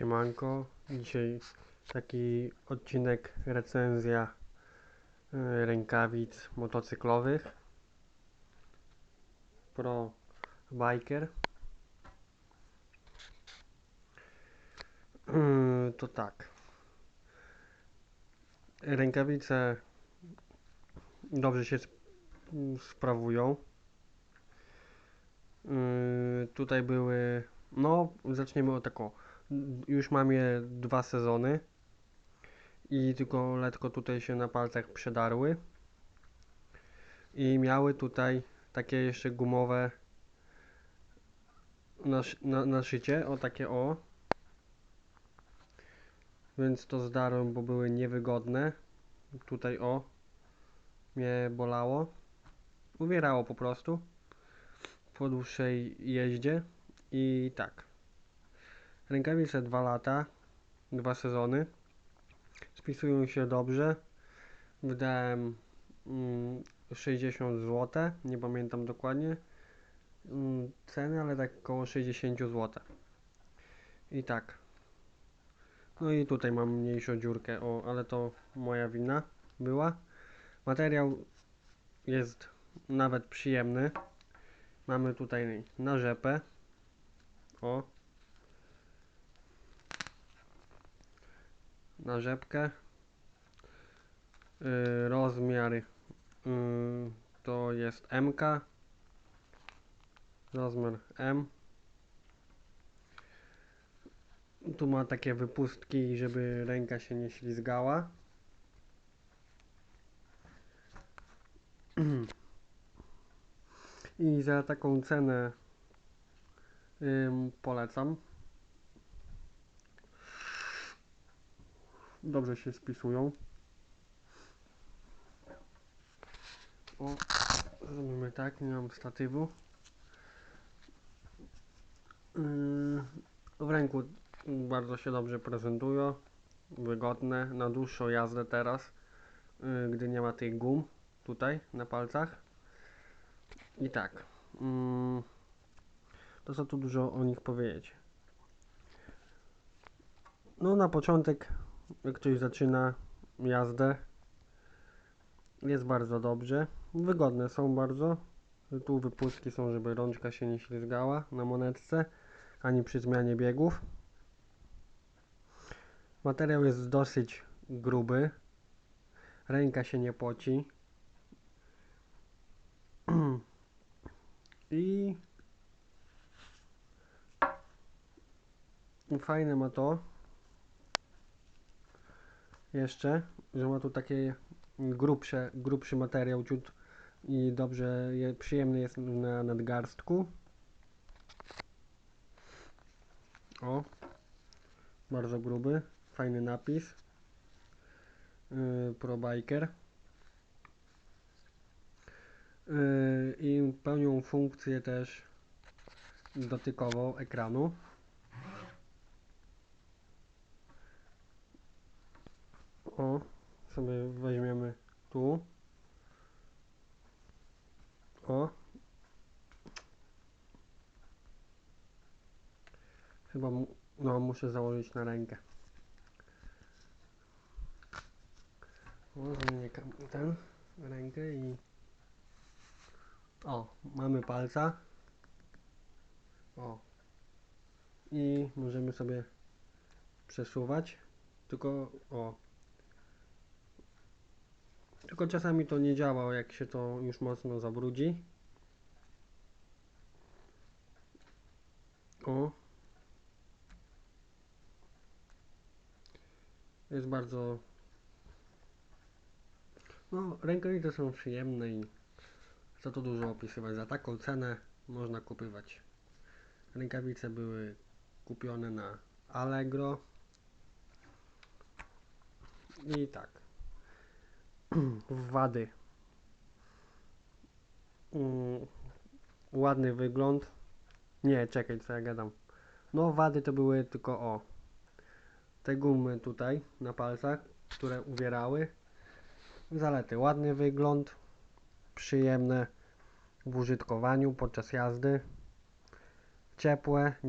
Siemanko, dzisiaj taki odcinek recenzja y, rękawic motocyklowych. Pro Biker. To tak. Rękawice dobrze się sp- sprawują. Y, Tutaj były no zaczniemy od tako już mam je dwa sezony i tylko letko tutaj się na palcach przedarły. I miały tutaj takie jeszcze gumowe nasz, na, naszycie, o takie o. Więc to zdarłem, bo były niewygodne. Tutaj o mnie bolało. Uwierało po prostu po dłuższej jeździe. I tak Rękawice 2 lata, dwa sezony. Spisują się dobrze. Wydałem mm, 60 zł, nie pamiętam dokładnie mm, ceny, ale tak około 60 zł. I tak. No i tutaj mam mniejszą dziurkę, o, ale to moja wina była. Materiał jest nawet przyjemny. Mamy tutaj na rzepę. O, na rzepkę. Yy, rozmiar yy, to jest MK. Rozmiar M. Tu ma takie wypustki, żeby ręka się nie ślizgała. I za taką cenę polecam. Dobrze się spisują. O, zrobimy tak, nie mam statywu. Yy, w ręku bardzo się dobrze prezentują, wygodne na dłuższą jazdę teraz, yy, gdy nie ma tych gum tutaj na palcach. I tak, yy, to co tu dużo o nich powiedzieć. No na początek jak ktoś zaczyna jazdę jest bardzo dobrze. Wygodne są bardzo. Tu wypustki są żeby rączka się nie ślizgała na monetce ani przy zmianie biegów. Materiał jest dosyć gruby. Ręka się nie poci. I fajne ma to jeszcze, że ma tu takie grubsze, grubszy materiał ciut i dobrze, je, przyjemny jest na nadgarstku. O, bardzo gruby, fajny napis. Yy, Pro Biker. Yy, I pełnią funkcję też dotykową ekranu. O, sobie weźmiemy tu. O. Chyba mu, no, muszę założyć na rękę. O, zmienię ten rękę i o, mamy palca. O. I możemy sobie przesuwać. Tylko o, tylko czasami to nie działa, jak się to już mocno zabrudzi. O. Jest bardzo... No, rękawice są przyjemne i co tu dużo opisywać. Za taką cenę można kupywać. Rękawice były kupione na Allegro. I tak wady. Ładny wygląd. Nie, czekaj, co ja gadam. No, wady to były tylko o. Te gumy tutaj na palcach, które uwierały. Zalety. Ładny wygląd. Przyjemne w użytkowaniu podczas jazdy. Ciepłe,